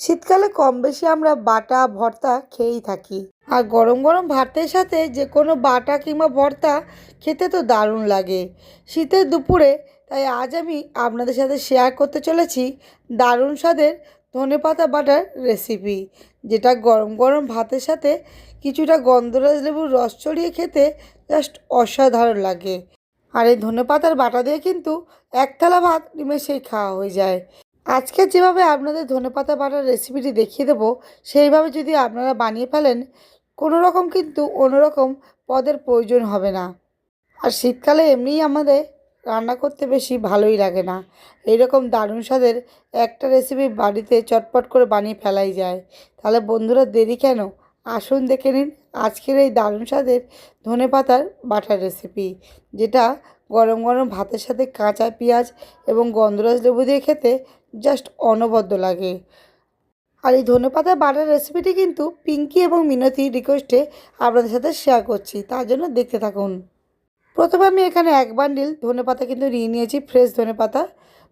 শীতকালে কম বেশি আমরা বাটা, ভর্তা খেয়েই থাকি। আর গরম গরম ভাতের সাথে যে কোনো বাটা কিংবা ভর্তা খেতে তো দারুণ লাগে। শীতের দুপুরে, তাই আজ আমি আপনাদের সাথে শেয়ার করতে চলেছি দারুণ স্বাদের ধনেপাতা বাটার রেসিপি যেটা গরম গরম ভাতের সাথে কিছুটা গন্ধরাজ লেবুর রস চড়িয়ে খেতে জাস্ট অসাধারণ লাগে। আর এই ধনেপাতার বাটা দিয়ে কিন্তু এক থালা ভাত নিমেষেই খাওয়া হয়ে যায়। আজকে যেভাবে আপনাদের ধনেপাতা বাটার রেসিপিটি দেখিয়ে দেবো, সেইভাবে যদি আপনারা বানিয়ে ফেলেন কোনো রকম কিন্তু অন্যরকম পদের প্রয়োজন হবে না। আর শীতকালে এমনিই আমাদের রান্না করতে বেশি ভালোই লাগে না। এইরকম দারুণ স্বাদের একটা রেসিপি বাড়িতে চটপট করে বানিয়ে ফেলাই যায়। তাহলে বন্ধুরা দেরি কেন? আসুন দেখে নিন আজকের এই দারুণ স্বাদের ধনেপাতার বাটার রেসিপি যেটা গরম গরম ভাতের সাথে কাঁচা পেঁয়াজ এবং গন্ধরাজ লেবু দিয়ে খেতে জাস্ট অনবদ্য লাগে। আর এই ধনেপাতার বাটার রেসিপিটি কিন্তু পিঙ্কি এবং মিনতি রিকোয়েস্টে আপনাদের সাথে শেয়ার করছি, তার জন্য দেখতে থাকুন। প্রথমে আমি এখানে এক বান্ডিল ধনেপাতা কিন্তু নিয়ে নিয়েছি ফ্রেশ ধনেপাতা।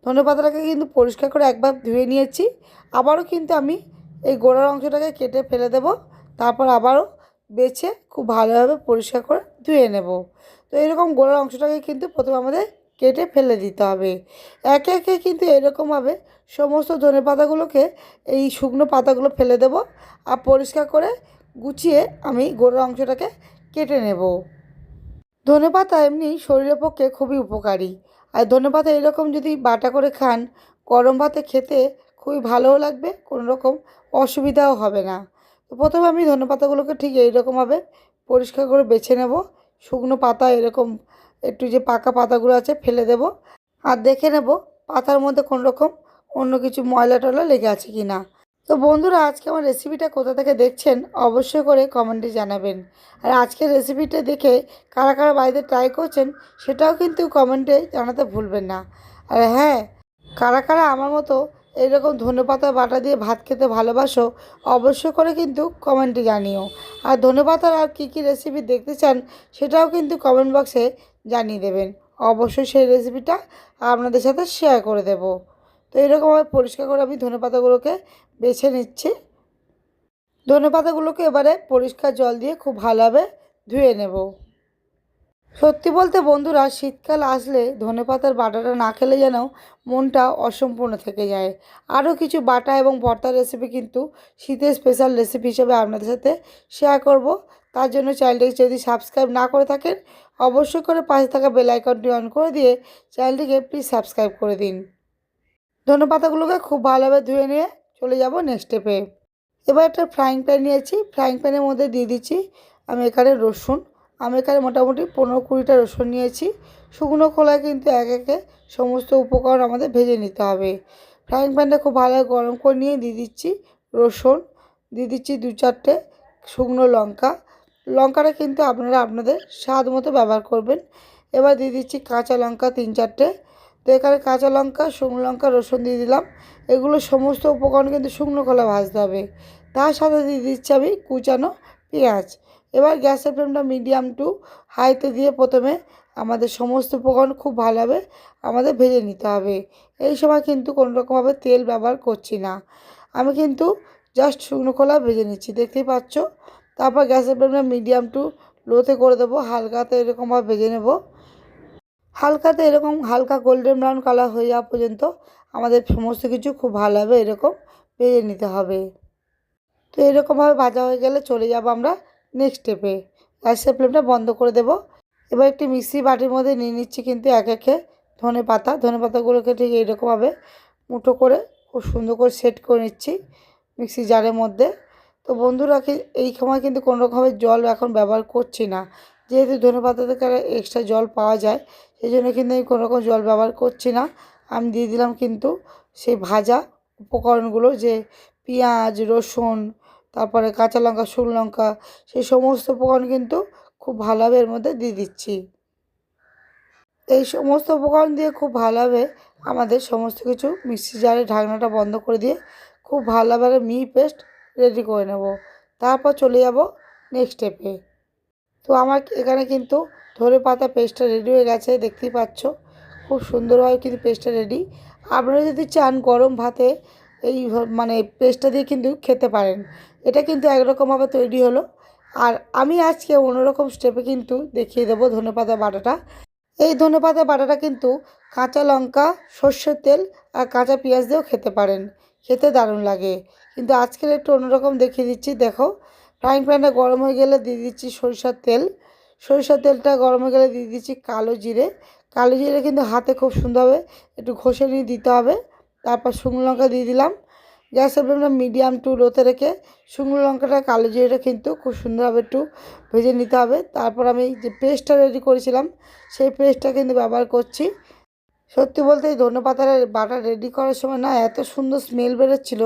ধনেপাতাটাকে কিন্তু পরিষ্কার করে একবার ধুয়ে নিয়েছি। আবারও কিন্তু আমি এই গোড়ার অংশটাকে কেটে ফেলে দেব, তারপর আবারও বেছে খুব ভালোভাবে পরিষ্কার করে ধুয়ে নেব। তো এরকম গোড়ার অংশটাকে কিন্তু প্রথমে আমাদের কেটে ফেলে দিতে হবে। একে একে কিন্তু এরকমভাবে সমস্ত ধনে পাতাগুলোকে এই শুকনো পাতাগুলো ফেলে দেব আর পরিষ্কার করে গুছিয়ে আমি গোড়ার অংশটাকে কেটে নেব। ধনে পাতা এমনি শরীরের পক্ষে খুবই উপকারী। আর ধনে পাতা এরকম যদি বাটা করে খান, গরম ভাতে খেতে খুবই ভালোও লাগবে কোনো রকম অসুবিধাও হবে না। তো প্রথমে আমি ধনে পাতাগুলোকে ঠিক এইরকমভাবে পরিষ্কার করে বেছে নেব। শুকনো পাতা এরকম একটু যে পাকা পাতাগুলো আছে ফেলে দেব। আর দেখে নেব পাতার মধ্যে কোনো রকম অন্য কিছু ময়লা টয়লা লেগে আছে কি না। তো বন্ধুরা, আজকে আমার রেসিপিটা কোথা থেকে দেখছেন অবশ্যই করে কমেন্টে জানাবেন। আর আজকের রেসিপিটা দেখে কারা কারা বাড়িতে ট্রাই করছেন সেটাও কিন্তু কমেন্টে জানাতে ভুলবেন না। আর হ্যাঁ কারা কারা আমার মতো এরকম ধনেপাতা বাটা দিয়ে ভাত খেতে ভালোবাসো অবশ্যই করে কিন্তু কমেন্টে জানিও। আর ধনেপাতার আর কী কী রেসিপি দেখতে চান সেটাও কিন্তু কমেন্ট বক্সে জানিয়ে দেবেন। অবশ্যই সেই রেসিপিটা আপনাদের সাথে শেয়ার করে দেব। তো এরকমভাবে পরিষ্কার করে আমি ধনেপাতাগুলোকে বেছে নিচ্ছি। ধনেপাতাগুলোকে এবারে পরিষ্কার জল দিয়ে খুব ভালোভাবে ধুয়ে নেব। সত্যি বলতে বন্ধুরা, শীতকাল আসলে ধনেপাতার বাটাটা না খেলে যেন মনটা অসম্পূর্ণ থেকে যায়। আরও কিছু বাটা এবং ভর্তার রেসিপি কিন্তু শীতের স্পেশাল রেসিপি হিসেবে আপনাদের সাথে শেয়ার করব। তার জন্য চ্যানেলটিকে যদি সাবস্ক্রাইব না করে থাকেন, অবশ্যই করে পাশে থাকা বেল আইকনটি অন করে দিয়ে চ্যানেলটিকে প্লিজ সাবস্ক্রাইব করে দিন। ধনেপাতাগুলোকে খুব ভালোভাবে ধুয়ে নিয়ে চলে যাব নেক্সট স্টেপে এবার একটা ফ্রাইং প্যান নিয়েছি। ফ্রাইং প্যানের মধ্যে দিয়ে দিচ্ছি আমি এখানে রসুন। আমি এখানে মোটামুটি পনেরো কুড়িটা রসুন নিয়েছি। শুকনো খোলায় কিন্তু এক একে সমস্ত উপকরণ আমাদের ভেজে নিতে হবে। ফ্রাইং প্যানটা খুব ভালো গরম করে নিয়ে দিয়ে দিচ্ছি রসুন। দিয়ে দিচ্ছি দু চারটে শুকনো লঙ্কা। লঙ্কাটা কিন্তু আপনারা আপনাদের স্বাদ মতো ব্যবহার করবেন। এবার দিয়ে দিচ্ছি কাঁচা লঙ্কা তিন চারটে। তো এখানে কাঁচা লঙ্কা, শুকনো লঙ্কা, রসুন দিয়ে দিলাম। এগুলো সমস্ত উপকরণ কিন্তু শুকনো খোলা ভাজতে হবে। তার সাথে দিয়ে দিচ্ছি আমি কুচানো পেঁয়াজ। এবার গ্যাসের ফ্লেমটা মিডিয়াম টু হাইতে দিয়ে প্রথমে আমাদের সমস্ত উপকরণ খুব ভালোভাবে আমাদের ভেজে নিতে হবে। এই সময় কিন্তু কোনো রকমভাবে তেল ব্যবহার করছি না। আমি কিন্তু জাস্ট শুকনো খোলা ভেজে নিচ্ছি, দেখতেই পাচ্ছ? তারপর গ্যাসের ফ্লেমটা মিডিয়াম টু লোতে করে দেবো, হালকাতে এরকমভাবে ভেজে নেব। হালকাতে এরকম হালকা গোল্ডেন ব্রাউন কালার হয়ে যাওয়া পর্যন্ত আমাদের সমস্ত কিছু খুব ভালোভাবে এরকম ভেজে নিতে হবে। তো এরকমভাবে ভাজা হয়ে গেলে চলে যাব আমরা নেক্সট স্টেপে গ্যাসের ফ্লেমটা বন্ধ করে দেব। এবার একটি মিক্সি বাটির মধ্যে নিয়ে নিচ্ছি কিন্তু এক একে ধনে পাতা। ধনে পাতাগুলোকে ঠিক এইরকমভাবে মুঠো করে খুব সুন্দর করে সেট করে নিচ্ছি মিক্সি জারের মধ্যে। তো বন্ধুরা এই সময় কিন্তু কোনো রকমের জল এখন ব্যবহার করছি না। যেহেতু ধনে পাতা থেকে এক্সট্রা জল পাওয়া যায় সেই জন্য কিন্তু আমি কোনো রকম জল ব্যবহার করছি না। আমি দিয়ে দিলাম কিন্তু সেই ভাজা উপকরণগুলো যে পেঁয়াজ, রসুন তারপরে কাঁচা লঙ্কা, শুকনো লঙ্কা, সেই সমস্ত উপকরণ কিন্তু খুব ভালোভাবে এর মধ্যে দিয়ে দিচ্ছি। এই সমস্ত উপকরণ দিয়ে খুব ভালোভাবে আমাদের সমস্ত কিছু মিক্সি জারে ঢাকনাটা বন্ধ করে দিয়ে খুব ভালোভাবে মি পেস্ট রেডি করে নেব। তারপর চলে যাব নেক্সট স্টেপে তো আমার এখানে কিন্তু ধরে পাতা পেস্টটা রেডি হয়ে গেছে, দেখতেই পাচ্ছ। খুব সুন্দরভাবে কিন্তু পেস্টটা রেডি আপনারা যদি চান গরম ভাতে এই মানে পেস্টটা দিয়ে কিন্তু খেতে পারেন। এটা কিন্তু একরকমভাবে তৈরি হলো। আর আমি আজকে অন্যরকম স্টেপে কিন্তু দেখিয়ে দেবো ধনেপাতা বাটাটা। এই ধনেপাতা বাটাটা কিন্তু কাঁচা লঙ্কা, সর্ষের তেল আর কাঁচা পেঁয়াজ দিয়েও খেতে পারেন। খেতে দারুণ লাগে। কিন্তু আজকের একটু অন্যরকম দেখিয়ে দিচ্ছি। দেখো ফ্রাইং প্যানটা গরম হয়ে গেলে দিয়ে দিচ্ছি সরিষার তেল। সরিষার তেলটা গরম হয়ে গেলে দিয়ে দিচ্ছি কালো জিরে। কালো জিরে কিন্তু হাতে খুব সুন্দরভাবে একটু ঘষে নিয়ে দিতে হবে। তারপর শুকনো লঙ্কা দিয়ে দিলাম। গ্যাসের ফ্লেমটা মিডিয়াম টু লোতে রেখে শুকনো লঙ্কাটা কালো জিরেটা কিন্তু খুব সুন্দরভাবে একটু ভেজে নিতে হবে। তারপর আমি যে পেস্টটা রেডি করেছিলাম, সেই পেস্টটা কিন্তু ব্যবহার করছি। সত্যি বলতে এই ধনে পাতার বাটা রেডি করার সময় না এত সুন্দর স্মেল বেরোচ্ছিল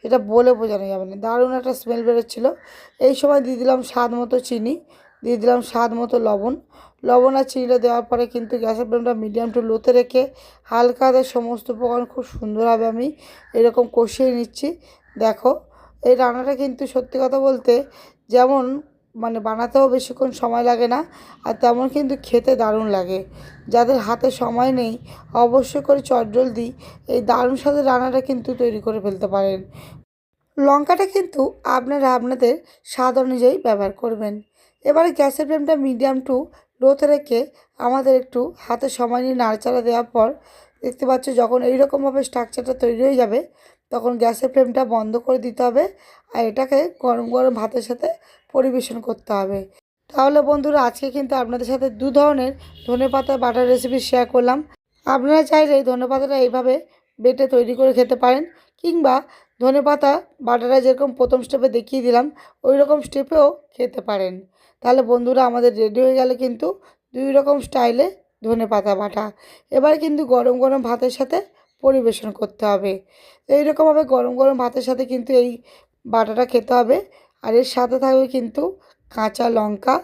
সেটা বলে বোঝানো যাবে না, দারুণ একটা স্মেল বেরোচ্ছিলো। এই সময় দিয়ে দিলাম স্বাদ মতো চিনি, দিয়ে দিলাম স্বাদ মতো লবণ। লবণ আর চিনিটা দেওয়ার পরে কিন্তু গ্যাসের ফ্লেমটা মিডিয়াম টু লোতে রেখে হালকা হাতে সমস্ত উপকরণ খুব সুন্দরভাবে আমি এরকম কষিয়ে নিচ্ছি। দেখো, এই রান্নাটা কিন্তু সত্যি কথা বলতে যেমন মানে বানাতেও বেশিক্ষণ সময় লাগে না আর তেমন কিন্তু খেতে দারুণ লাগে। যাদের হাতে সময় নেই, অবশ্যই করে চটজলদি এই দারুণ স্বাদের রান্নাটা কিন্তু তৈরি করে ফেলতে পারেন। লঙ্কাটা কিন্তু আপনারা আপনাদের স্বাদ অনুযায়ী ব্যবহার করবেন। এবারে গ্যাসের ফ্লেমটা মিডিয়াম টু লোতে রেখে আমাদের একটু হাতে সময় নিয়ে নাড়াচাড়া দেওয়ার পর দেখতে পাচ্ছ যখন এইরকমভাবে স্ট্রাকচারটা তৈরি হয়ে যাবে, তখন গ্যাসের ফ্লেমটা বন্ধ করে দিতে হবে আর এটাকে গরম গরম ভাতের সাথে পরিবেশন করতে হবে। তাহলে বন্ধুরা, আজকে কিন্তু আপনাদের সাথে দু ধরনের ধনে পাতা বাটার রেসিপি শেয়ার করলাম। আপনারা চাইলে ধনে পাতাটা এইভাবে বেটে তৈরি করে খেতে পারেন কিংবা ধনে পাতা বাটাটা যেরকম প্রথম স্টেপে দেখিয়ে দিলাম ওই রকম স্টেপেও খেতে পারেন। তাহলে বন্ধুরা আমাদের রেডি হয়ে গেলে কিন্তু দুই রকম স্টাইলে ধনে পাতা বাটা। এবার কিন্তু গরম গরম ভাতের সাথে পরিবেশন করতে হবে। এইরকমভাবে গরম গরম ভাতের সাথে কিন্তু এই বাটাটা খেতে হবে। আর এর সাথে থাকবে কিন্তু কাঁচা লঙ্কা,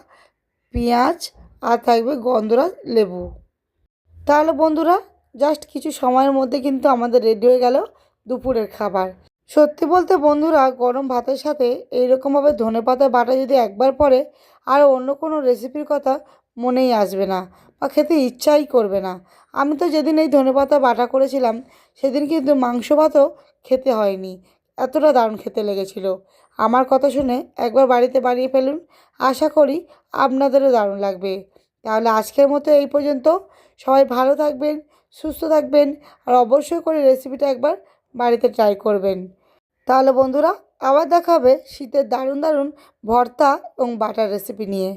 পেঁয়াজ আর থাকবে গন্ধরাজ লেবু। তাহলে বন্ধুরা জাস্ট কিছু সময়ের মধ্যে কিন্তু আমাদের রেডি হয়ে গেল দুপুরের খাবার। সত্যি বলতে বন্ধুরা, গরম ভাতের সাথে এইরকমভাবে ধনে পাতা বাটা যদি একবার পরে আর অন্য কোনো রেসিপির কথা মনেই আসবে না বা খেতে ইচ্ছাই করবে না। আমি তো যেদিন এই ধনে পাতা বাটা করেছিলাম, সেদিন কিন্তু মাংস ভাতও খেতে হয়নি। এতটা দারুণ খেতে লেগেছিল। আমার কথা শুনে একবার বাড়িতে বানিয়ে ফেলুন, আশা করি আপনাদেরও দারুণ লাগবে। তাহলে আজকের মতো এই পর্যন্ত। সবাই ভালো থাকবেন, সুস্থ থাকবেন, আর অবশ্যই করে রেসিপিটা একবার বাড়িতে ট্রাই করবেন। তাহলে বন্ধুরা আবার দেখা হবে শীতের দারুণ দারুণ ভর্তা এবং বাটার রেসিপি নিয়ে।